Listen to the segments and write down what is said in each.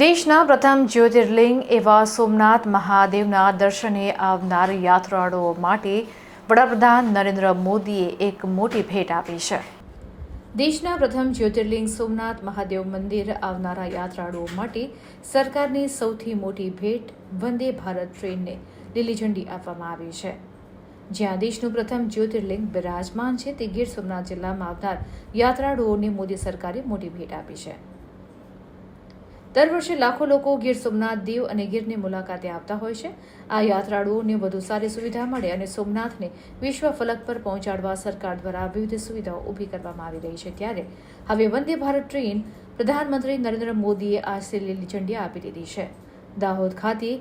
દેશના પ્રથમ જ્યોતિર્લિંગ એવા સોમનાથ મહાદેવના દર્શને આવનાર યાત્રાળુઓ માટે વડાપ્રધાન નરેન્દ્ર મોદીએ એક મોટી ભેટ આપી છે. દેશના પ્રથમ જ્યોતિર્લિંગ સોમનાથ મહાદેવ મંદિર આવનારા યાત્રાળુઓ માટે સરકારની સૌથી મોટી ભેટ વંદે ભારત ટ્રેનને લીલી ઝંડી આપવામાં આવી છે. જ્યાં દેશનું પ્રથમ જ્યોતિર્લિંગ બિરાજમાન છે તે ગીર સોમનાથ જિલ્લામાં આવનાર યાત્રાળુઓને મોદી સરકારે મોટી ભેટ આપી છે. દર વર્ષે લાખો લોકો ગીર સોમનાથ દીવ અને ગીરની મુલાકાતે આવતા હોય છે. આ યાત્રાળુઓને વધુ સારી સુવિધા મળે અને સોમનાથને વિશ્વ ફલક પર પહોંચાડવા સરકાર દ્વારા વિવિધ સુવિધાઓ ઊભી કરવામાં આવી રહી છે. ત્યારે હવે વંદે ભારત ટ્રેન પ્રધાનમંત્રી નરેન્દ્ર મોદીએ આજથી લીલી ઝંડી આપી દીધી છે. દાહોદ ખાતે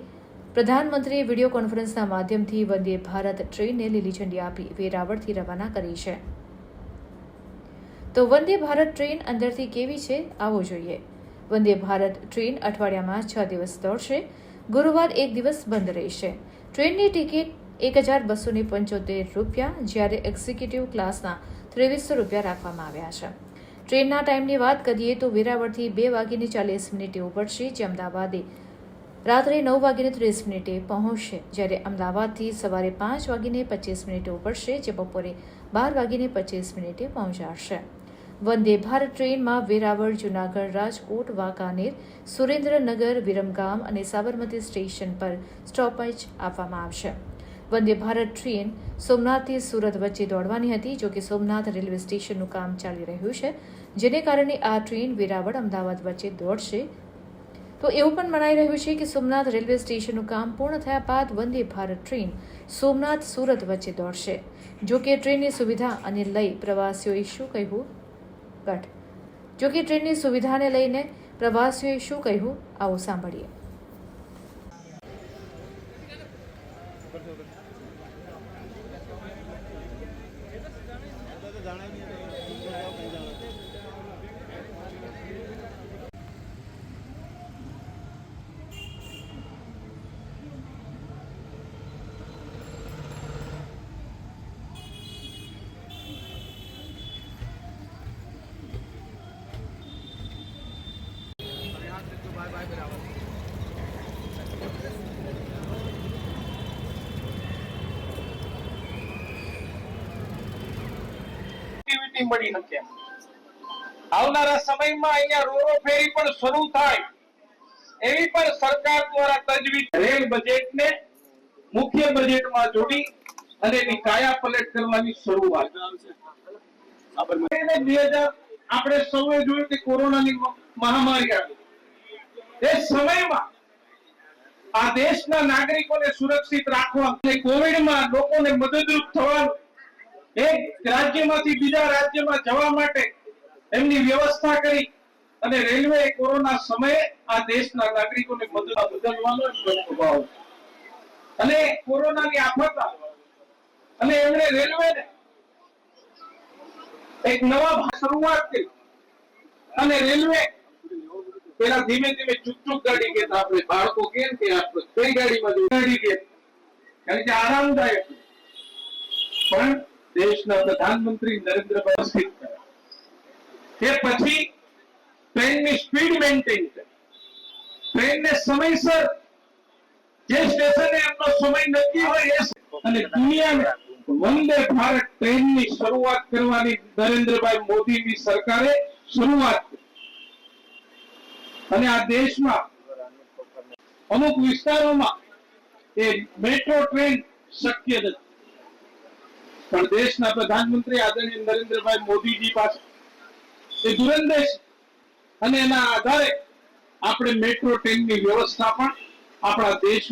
પ્રધાનમંત્રીએ વીડિયો કોન્ફરન્સના માધ્યમથી વંદે ભારત ટ્રેનને લીલી ઝંડી આપી વેરાવળથી રવાના કરી છે. તો વંદે ભારત ટ્રેન અંદરથી કેવી છે? આવો જોઈએ. વંદે ભારત ટ્રેન અઠવાડિયામાં છ દિવસ દોડશે. ગુરુવાર એક દિવસ બંધ રહેશે. ટ્રેનની ટિકિટ એક હજાર બસોને પંચોતેર રૂપિયા, જ્યારે એક્ઝિક્યુટિવ ક્લાસના ત્રેવીસો રૂપિયા રાખવામાં આવ્યા છે. ટ્રેનના ટાઈમની વાત કરીએ તો વેરાવળથી બે વાગીને ચાલીસ મિનિટે ઉપડશે, જે અમદાવાદે રાત્રે નવ વાગીને ત્રીસ મિનિટે પહોંચશે, જ્યારે અમદાવાદથી સવારે પાંચ વાગીને પચીસ મિનિટે ઉપડશે, જે બપોરે બાર વાગીને પચીસ મિનિટે પહોંચાડશે. વંદે ભારત ટ્રેનમાં વેરાવળ, જુનાગઢ, રાજકોટ, વાંકાનેર, સુરેન્દ્રનગર, વિરમગામ અને સાબરમતી સ્ટેશન પર સ્ટોપેજ આપવામાં આવશે. વંદે ભારત ટ્રેન સોમનાથથી સુરત વચ્ચે દોડવાની હતી, જો કે સોમનાથ રેલવે સ્ટેશનનું કામ ચાલી રહ્યું છે, જેને કારણે આ ટ્રેન વેરાવળ, અમદાવાદ વચ્ચે દોડશે. તો એવું પણ મનાઈ રહ્યું છે કે સોમનાથ રેલવે સ્ટેશનનું કામ પૂર્ણ થયા બાદ વંદે ભારત ટ્રેન સોમનાથ સુરત વચ્ચે દોડશે. જો કે ટ્રેનની સુવિધા અને લઈ પ્રવાસીઓએ શું કહેવું ગઢ. જોકે ટ્રેનની સુવિધાને લઈને પ્રવાસીઓએ શું કહ્યું આવું સાંભળીએ. મળી શકે આવનારા સમયમાં અહીંયા રોરો ફેરી પણ શરૂ થાય. એવી પણ સરકાર દ્વારા તજવીજ. રેલ બજેટને મુખ્ય બજેટમાં જોડી અને એની કાયા પલટ કરવાની શરૂઆત. બે હજાર આપણે સૌએ જોયું કે કોરોનાની મહામારી આવી. એ સમયમાં આ દેશના નાગરિકોને સુરક્ષિત રાખવા અને કોવિડમાં લોકોને મદદરૂપ થવાનું, એક રાજ્યમાંથી બીજા રાજ્યમાં જવા માટે એમની વ્યવસ્થા કરી અને રેલવે કોરોના સમયે આ દેશના નાગરિકોને મદદ બદલવાનો સ્વભાવ અને કોરોનાની આફત અને એમણે રેલવેને એક નવા શરૂઆત કરી અને રેલવે પેલા ધીમે ધીમે ચૂક ચૂક ગાડી કે આપણે બાળકો કે આપણે કઈ ગાડીમાં જવું? ગાડી કે. કારણ કે આરામદાયક. પણ દેશના પ્રધાનમંત્રી નરેન્દ્રભાઈ સ્થિત તે પછી ટ્રેનની સ્પીડ મેન્ટેન કરી. ટ્રેનને સમયસર જે સ્ટેશને એમનો સમય નક્કી હોય એ અને દુનિયાને વંદે ભારત ટ્રેનની શરૂઆત કરવાની નરેન્દ્રભાઈ મોદીની સરકારે શરૂઆત કરી. અને આ દેશમાં અમુક વિસ્તારોમાં એ મેટ્રો ટ્રેન શક્ય નથી. પણ દેશના પ્રધાનમંત્રી આદરણીય નરેન્દ્રભાઈ મોદીજી પાસે એ દુરંદેશ અને એના આધારે આપણે મેટ્રો ટ્રેનની વ્યવસ્થા પણ આપણા દેશ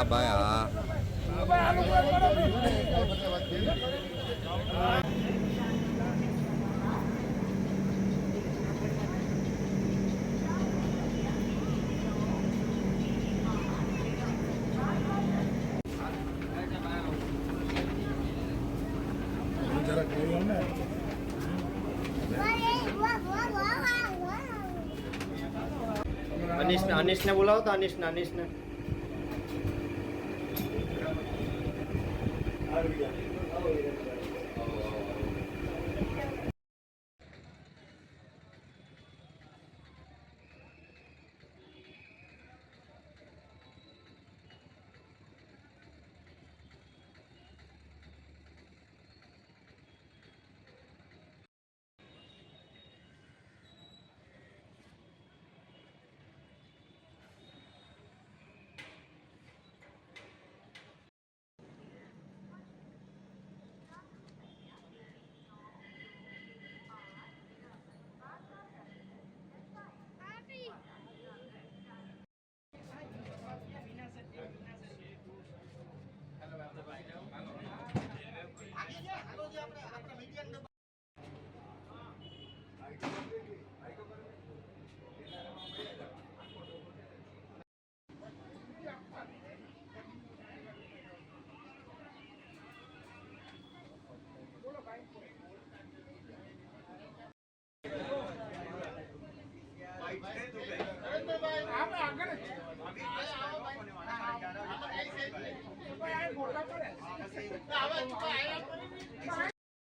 હા. ભાઈ હા અનિશને અનિશને બોલાવો તો અનિશને અનિશને.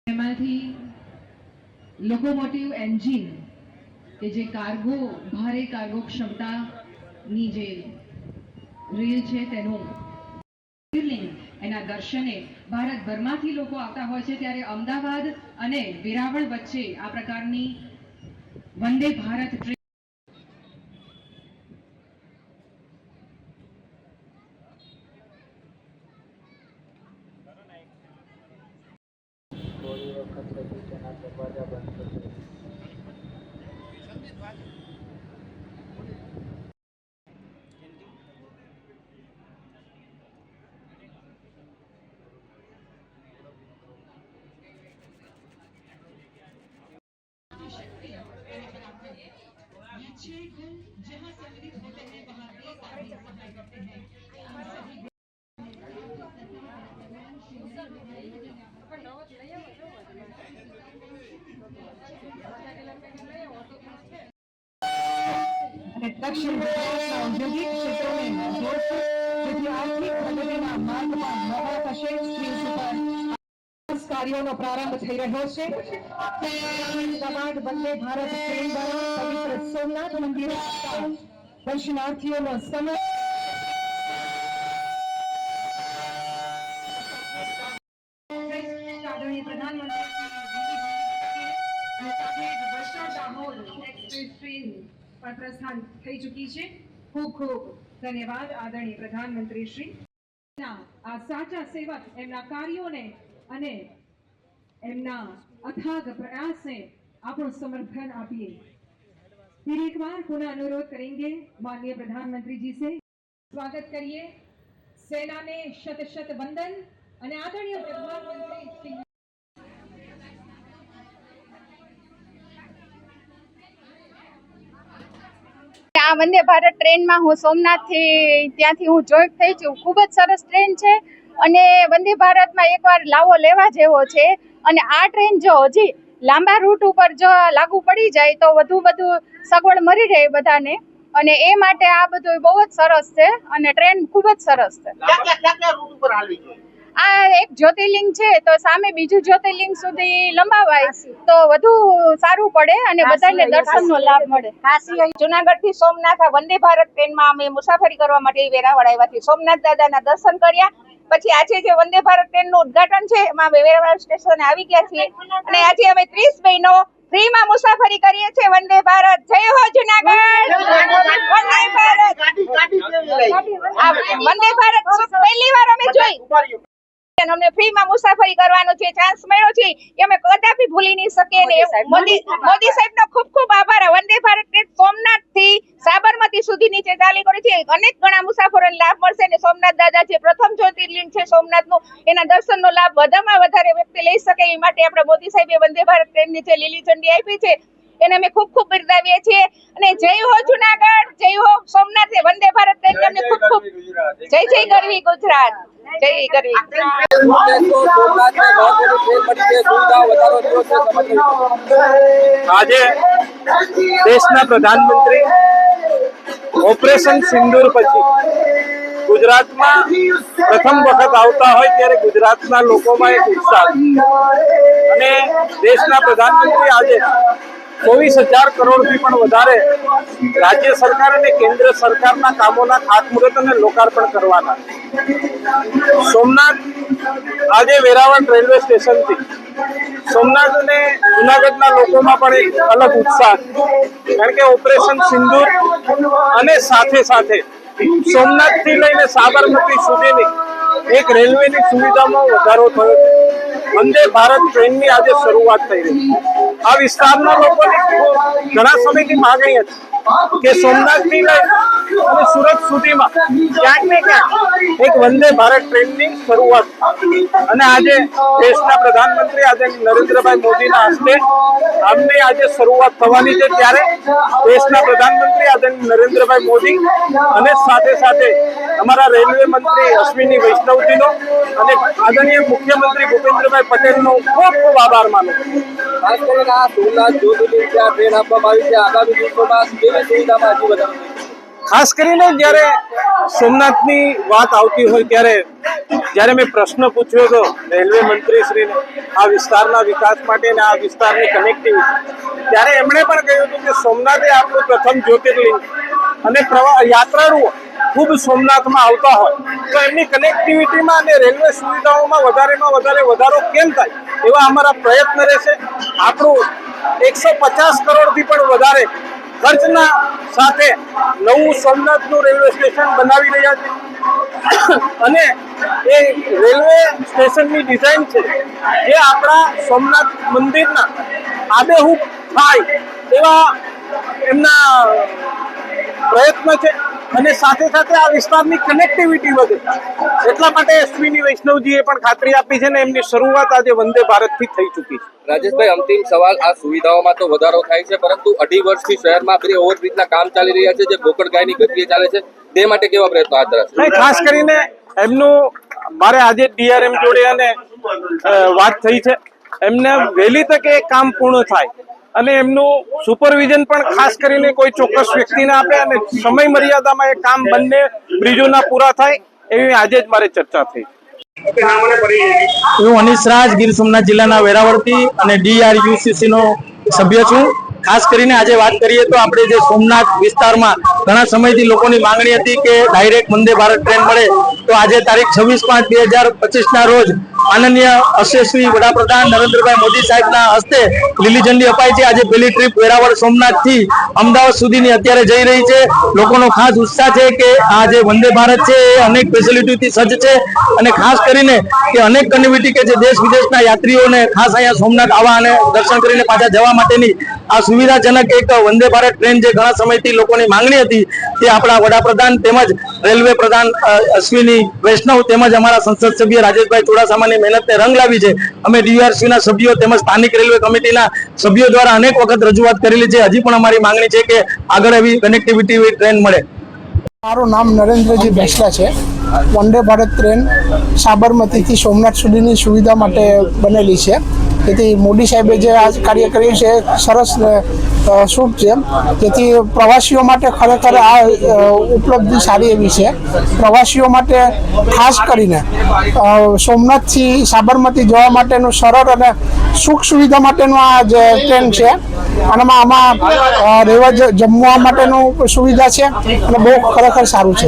એમાંથી લોકોમોટિવ એન્જિન કે જે કાર્ગો ભારે કાર્ગો ક્ષમતાની જે રેલ છે તેનું એના દર્શને ભારતભરમાંથી લોકો આવતા હોય છે ત્યારે અમદાવાદ અને વેરાવળ વચ્ચે આ પ્રકારની વંદે ભારત ટ્રેન અને દક્ષિણ ગુજરાતના ઔદ્યોગિક ક્ષેત્રોને જોડશે આર્થિક પ્રગતિના માર્ગમાં નવા થશે વિકાસ કાર્યોનો પ્રારંભ થઈ રહ્યો છે. દર્શનાર્થીઓનો સમય. પ્રસ્થાન થઈ ચૂકી છે. ખૂબ ખૂબ ધન્યવાદ, આદરણીય પ્રધાનમંત્રી શ્રી. આ સાચા સેવક એમના કાર્યોને અને એમના અથાગ પ્રયાસને આપણું સમર્થન આપીએ फिर एक बार पुनः अनुरोध करेंगे माननीय प्रधानमंत्री जी से स्वागत करिए सेना में शत शत वंदन અને આદરણીય પ્રધાનમંત્રી શ્રી આ વંદે ભારત ટ્રેનમાં હું સોમનાથથી ત્યાંથી હું જોઈન્ટ થઈ છું ખૂબ જ સરસ ટ્રેન છે અને વંદે ભારતમાં એકવાર લાવો લેવા જેવો છે. અને આ ટ્રેન જો હજી લાંબા રૂટ ઉપર જો લાગુ પડી જાય તો વધુ બધું સગવડ મળી રહે બધાને. અને એ માટે આ બધું બહુ જ સરસ છે અને ટ્રેન ખૂબ જ સરસ છે. આ એક જ્યોતિર્લિંગ છે તો સામે બીજું જ્યોતિર્લિંગ સુધી લંબાવાય તો વધુ સારું પડે અને બધાને દર્શનનો લાભ મળે. જુનાગઢથી સોમનાથ આ વંદે ભારત ટ્રેનમાં અમે મુસાફરી કરવા માટે વેરાવળ આવ્યા છીએ સોમનાથ દાદાના દર્શન કર્યા પછી આજે જે વંદે ભારત ટ્રેનનું ઉદઘાટન છે. એમાં વેરાવળ સ્ટેશને આવી ગયા છીએ. અને આજે અમે ત્રીસ બહેનો ફ્રીમાં મુસાફરી કરીએ છીએ. વંદે ભારત. જય હો જુનાગઢ. વંદે ભારત. વંદે ભારત પહેલી વાર અમે જોઈ. અમને ફ્રીમાં મુસાફરી કરવાનો જે ચાન્સ મળ્યો છે એ અમે કદાપી ભૂલી નહીં શકીએ ને મોદી સાહેબનો ખૂબ ખૂબ આભાર. વંદે ભારત ટ્રેન સોમનાથથી સાબરમતી સુધી નીચે ચાલી કરી છે. અનેક ઘણા મુસાફરોને લાભ મળશે અને સોમનાથ દાદા જે પ્રથમ જ્યોતિર્લિંગ છે સોમનાથનું એના દર્શનનો લાભ વધારેમાં વધારે વ્યક્તિ લઈ શકે. એ માટે આપણે મોદી સાહેબે વંદે ભારત ટ્રેનની જે લીલી ઝંડી આપી છે એને અમે ખૂબ ખૂબ બિરદાવીએ છીએ. અને જય હો જુનાગઢ, જય હો સોમનાથ. વંદે ભારત ટ્રેન ખૂબ ખૂબ જય જય ગરવી ગુજરાત. આજે દેશના પ્રધાનમંત્રી ઓપરેશન સિંદૂર પછી ગુજરાતમાં પ્રથમ વખત આવતા હોય ત્યારે ગુજરાતના લોકોમાં એક ઉત્સાહ. અને દેશના પ્રધાનમંત્રી આજે ચોવીસ હજાર કરોડથી પણ વધારે રાજ્ય સરકાર અને કેન્દ્ર સરકારના કામોના ખાતમુહૂર્ત અને લોકાર્પણ કરવાના સોમનાથ આજે વેરાવળ રેલવે સ્ટેશનથી. સોમનાથ અને જુનાગઢના લોકોમાં પણ એક અલગ ઉત્સાહ કારણ કે ઓપરેશન સિંદૂર અને સાથે સાથે સોમનાથથી લઈને સાબરમતી સુધીની એક રેલવેની સુવિધામાં વધારો થયો છે. વંદે ભારત ટ્રેનની આજે શરૂઆત થઈ રહી આ વિસ્તારના લોકોની ઘણા સમયથી માંગણી હતી. કે સોમનાથથી અને સુરત સુધીમાં ક્યાંક ને ક્યાંક એક વંદે ભારત ટ્રેનની શરૂઆત અને આજે દેશના પ્રધાનમંત્રી આજે નરેન્દ્રભાઈ મોદીના હસ્તે આમની આજે શરૂઆત થવાની છે ત્યારે દેશના પ્રધાનમંત્રી આજે નરેન્દ્રભાઈ મોદી અને સાથે સાથે અમારા રેલવે મંત્રી અશ્વિની વૈષ્ણવજીનો અને આદરણીય મુખ્યમંત્રી ભૂપેન્દ્રભાઈ પટેલનો ખૂબ ખૂબ આભાર માનું. ખાસ કરીને આ સોમનાથ જ્યોતિર્લિંગ ટ્રેન આપવામાં આવી છે, આગામી દિવસોમાં ખાસ કરીને જ્યારે સોમનાથની વાત આવતી હોય ત્યારે જ્યારે મેં પ્રશ્ન પૂછ્યો હતો રેલવે મંત્રીશ્રીને આ વિસ્તારના વિકાસ માટે આ વિસ્તારની કનેક્ટિવિટી ત્યારે એમણે પણ કહ્યું હતું કે સોમનાથ એ આપણું પ્રથમ જ્યોતિર્લિંગ અને પ્રવા યાત્રાળુઓ ખૂબ સોમનાથમાં આવતા હોય. તો એમની કનેક્ટિવિટીમાં અને રેલવે સુવિધાઓમાં વધારેમાં વધારે વધારો કેમ થાય એવા અમારા પ્રયત્ન રહેશે. આપણું એકસો પચાસ કરોડથી પણ વધારે ખર્ચના સાથે નવું સોમનાથનું રેલવે સ્ટેશન બનાવી રહ્યા છે. અને એ રેલવે સ્ટેશનની ડિઝાઇન છે જે આપણા સોમનાથ મંદિરના આબેહૂબ થાય એવા એમના પ્રયત્ન છે. અને સાથે સાથે આ વિસ્તારની કનેક્ટિવિટી વધે. એટલા માટે અશ્વિની વૈષ્ણવજીએ પણ ખાતરી આપી છે ને એમની શરૂઆત આજે વંદે ભારતથી થઈ ચૂકી છે. રાજેશભાઈ અંતિમ સવાલ આ સુવિધાઓમાં તો વધારો થાય છે પરંતુ અઢી વર્ષથી શહેરમાં બે ઓવરબ્રિજના કામ ચાલી રહ્યા છે જે ગોકળ ગાયની ગતિએ ચાલે છે. તે માટે કેવા પ્રયત્નો હાથ ધરાશે? ખાસ કરીને એમનું મારે આજે ડીઆરએમ જોડે અને વાત થઈ છે. એમને વહેલી તકે કામ પૂર્ણ થાય. અને એમનું સુપરવિઝન પણ ખાસ કરીને કોઈ ચોક્કસ વ્યક્તિને આપે અને સમય મર્યાદામાં એ કામ બંને બ્રિજોના પૂરા થાય એવી આજે જ મારે ચર્ચા થઈ. હું અનિશ રાજ, ગીર સોમનાથ જિલ્લાના વેરાવળથી અને ડીઆરયુસીસી નો સભ્ય છું. ખાસ કરીને આજે વાત કરીએ તો આપણે જે સોમનાથ વિસ્તારમાં ઘણા સમયથી લોકોની માંગણી હતી કે ડાયરેક્ટ વંદે ભારત ટ્રેન મળે. તો આજે તારીખ છવ્વીસ પાંચ બે હજાર પચીસ ના રોજ માનનીય યશસ્વી વડાપ્રધાન નરેન્દ્રભાઈ મોદી સાહેબના હસ્તે લીલી ઝંડી અપાઈ છે. આજે પહેલી ટ્રીપ વેરાવળ સોમનાથથી અમદાવાદ સુધીની અત્યારે જઈ રહી છે. લોકોનો ખાસ ઉત્સાહ છે કે આ જે વંદે ભારત છે એ અનેક ફેસિલિટીથી સજ્જ છે અને ખાસ કરીને કે અનેક કનેક્ટિવિટી કે જે દેશ વિદેશના યાત્રીઓને ખાસ અહીંયા સોમનાથ આવવા અને દર્શન કરીને પાછા જવા માટેની આ સુવિધાજનક એક વંદે ભારત ટ્રેન જે ઘણા સમયથી લોકોની માંગણી હતી તે આપણા વડાપ્રધાન તેમજ રેલવે પ્રધાન અશ્વિની વૈષ્ણવ તેમજ અમારા સંસદ સભ્ય રાજેશભાઈ ચુડાસામાની મહેનતને રંગ લાવી છે. અમે DRC સભ્યો તેમજ સ્થાનિક રેલવે કમિટીના સભ્યો દ્વારા અનેક વખત રજૂઆત કરેલી છે. હજી પણ અમારી માંગણી છે કે આગળ એવી કનેક્ટિવિટી ટ્રેન મળે. મારું નામ નરેન્દ્રજી બેસલા છે. વંદે ભારત ટ્રેન સાબરમતીથી સોમનાથ સુધીની સુવિધા માટે બનેલી છે. તેથી મોદી સાહેબે જે આ કાર્ય કર્યું છે, સરસ શૂટ છે. જેથી પ્રવાસીઓ માટે ખરેખર આ ઉપલબ્ધિ સારી એવી છે. પ્રવાસીઓ માટે ખાસ કરીને સોમનાથથી સાબરમતી જવા માટેનું સરળ અને સુખ સુવિધા માટેનું આ જે ટ્રેન છે આનામાં આમાં રહેવા જ- જમવા માટેનું સુવિધા છે અને બહુ ખરેખર સારું છે.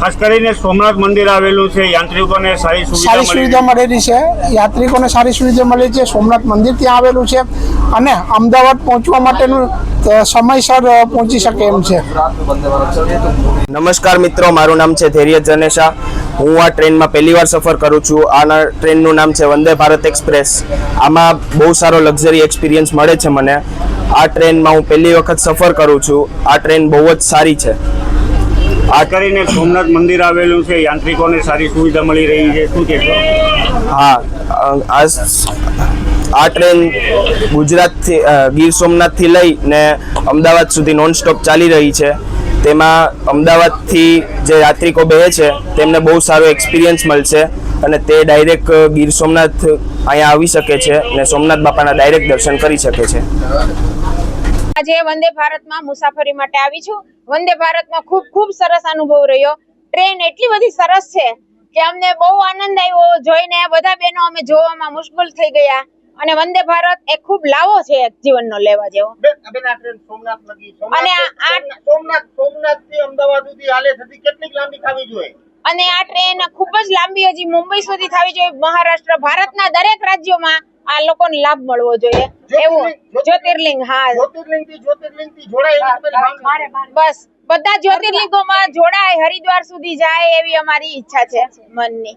ખાસ કરીને સોમનાથ મંદિર આવેલું છે યાત્રિકોને સારી સુવિધા સારી સુવિધા મળેલી છે યાત્રિકોને સારી સુવિધા મળી છે સોમનાથ મંદિર ત્યાં આવેલું છે અને અમદાવાદ પહોંચવા માટેનું સમયસર પહોંચી શકે એમ છે. નમસ્કાર મિત્રો મારું નામ છે ધૈર્ય જનેશા. હું આ ટ્રેનમાં પહેલી વાર સફર કરું છું. આના ટ્રેનનું નામ છે વંદે ભારત એક્સપ્રેસ. આમાં બહુ સારો લક્ઝરી એક્સપિરિયન્સ મળે છે મને. આ ટ્રેનમાં હું પહેલી વખત સફર કરું છું. આ ટ્રેન બહુ જ સારી છે. આ કરીને સોમનાથ મંદિર આવેલું છે. યાંત્રિકોને સારી સુવિધા મળી રહી છે. શું કહેશો? હા આ આ ટ્રેન ગુજરાતથી ગીર સોમનાથથી લઈને અમદાવાદ સુધી નોન સ્ટોપ ચાલી રહી છે. તેમાં અમદાવાદથી જે યાત્રિકો બે છે, તેમને બહુ સારો એક્સપિરિયન્સ મળશે અને તે ડાયરેક્ટ ગીર સોમનાથ અહીંયા આવી શકે છે અને સોમનાથ બાપાના ડાયરેક્ટ દર્શન કરી શકે છે. આજે વંદે ભારતમાં મુસાફરી માટે આવી છું. વંદે ભારતમાં ખૂબ ખૂબ સરસ અનુભવ રહ્યો. ટ્રેન એટલી બધી સરસ છે કે અમને બહુ આનંદ આવ્યો. જોઈને બધા બહેનો અમે જોવામાં મુશ્કેલ થઈ ગયા. અને વંદે ભારત એ ખૂબ લાવો છે જીવનનો લેવા જેવો. અને આ- સોમનાથ સોમનાથ સોમનાથથી અમદાવાદ સુધી હાલે થતી કેટલીક લાંબી ખાવી જોઈએ? અને આ ટ્રેન ખૂબ જ લાંબી હજી મુંબઈ સુધી થવી જોઈએ. મહારાષ્ટ્ર ભારતના દરેક રાજ્યોમાં આ લોકોને લાભ મળવો જોઈએ. એવું જ્યોતિર્લિંગ હા. જ્યોતિર્લિંગથી જ્યોતિર્લિંગથી જોડાય એવી તમારી માંગ છે. બસ બધા જ્યોતિર્લિંગોમાં જોડાય હરિદ્વાર સુધી જાય એવી અમારી ઈચ્છા છે મનની.